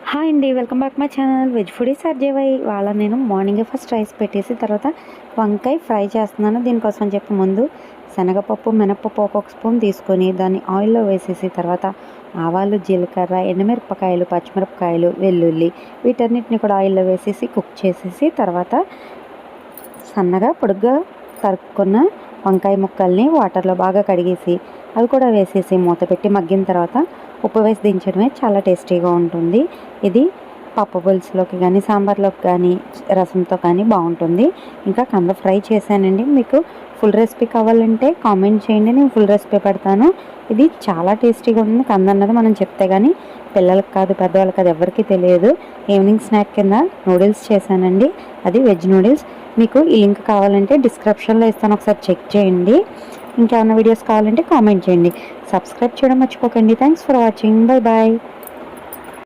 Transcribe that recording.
Hi అండి welcome back my channel. Veg foodie సర్జేవై వాళ్ళ నేను మార్నింగే ఫస్ట్ రైస్ పెట్టేసి తర్వాత వంకాయ ఫ్రై చేస్తున్నాను. దీనికోసం చెప్పే చెప్పి ముందు శనగపప్పు మినపప్పు ఒక్కొక్క స్పూన్ తీసుకొని దాన్ని ఆయిల్లో వేసేసి తర్వాత ఆవాలు జీలకర్ర ఎండుమిరపకాయలు పచ్చిమిరపకాయలు వెల్లుల్లి వీటన్నిటిని కూడా ఆయిల్లో వేసేసి కుక్ చేసేసి తర్వాత సన్నగా పొడుగ్గా తరుక్కున్న వంకాయ ముక్కల్ని వాటర్లో బాగా కడిగేసి అవి కూడా వేసేసి మూత పెట్టి మగ్గిన తర్వాత ఉప్పు వేసి దించడమే చాలా టేస్టీగా ఉంటుంది. ఇది పప్పు పులుసులోకి కానీ సాంబార్లోకి కానీ రసంతో కానీ బాగుంటుంది. ఇంకా కంద ఫ్రై చేశానండి. మీకు ఫుల్ రెసిపీ కావాలంటే కామెంట్ చేయండి. నేను ఫుల్ రెసిపీ పెడతాను. ఇది చాలా టేస్టీగా ఉంటుంది. కంద అన్నది మనం చెప్తే కానీ పిల్లలకు కాదు పెద్దవాళ్ళకి కాదు ఎవరికీ తెలియదు. ఈవినింగ్ స్నాక్ కింద నూడిల్స్ చేశానండి. అది వెజ్ నూడిల్స్. మీకు ఈ లింక్ కావాలంటే డిస్క్రిప్షన్లో ఇస్తాను. ఒకసారి చెక్ చేయండి. ఇంకేమైనా వీడియోస్ కావాలంటే కామెంట్ చేయండి. సబ్స్క్రైబ్ చేయడం మర్చిపోకండి. Thanks for watching bye bye